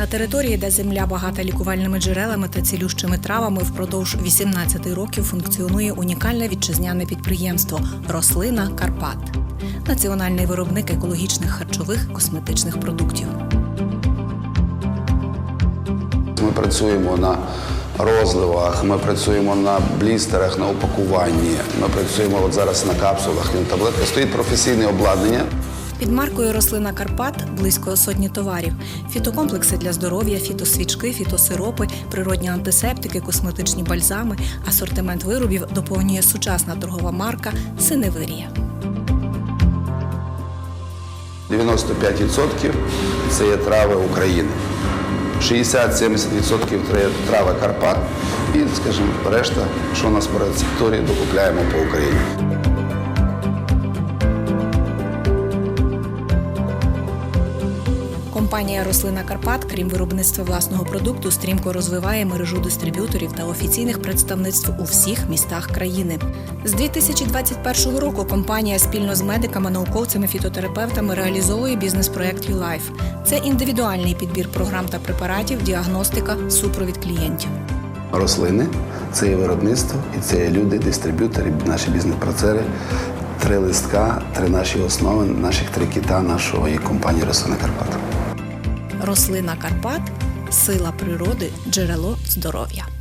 На території, де земля багата лікувальними джерелами та цілющими травами, впродовж 18 років функціонує унікальне вітчизняне підприємство Рослина Карпат, національний виробник екологічних харчових косметичних продуктів. Ми працюємо на розливах, ми працюємо на блістерах, на упакуванні. Ми працюємо от зараз на капсулах, на таблетках. Стоїть професійне обладнання. Під маркою Рослина Карпат близько сотні товарів: фітокомплекси для здоров'я, фітосвічки, фітосиропи, природні антисептики, косметичні бальзами. Асортимент виробів доповнює сучасна торгова марка Синевирія. 95% це є трави України. 60-70% це трави Карпат. І, скажімо, решта, що у нас по рецептурі, докупляємо по Україні. Компанія Рослина Карпат, крім виробництва власного продукту, стрімко розвиває мережу дистриб'юторів та офіційних представництв у всіх містах країни. З 2021 року компанія спільно з медиками, науковцями, фітотерапевтами реалізовує бізнес-проект «YouLife». Це індивідуальний підбір програм та препаратів, діагностика, супровід клієнтів. Рослини це є виробництво, і це є люди, дистриб'ютори, наші бізнес-процери. Три листка, три наші основи, наших три кита нашої компанії Рослина Карпат. Рослина Карпат сила природи, джерело здоров'я.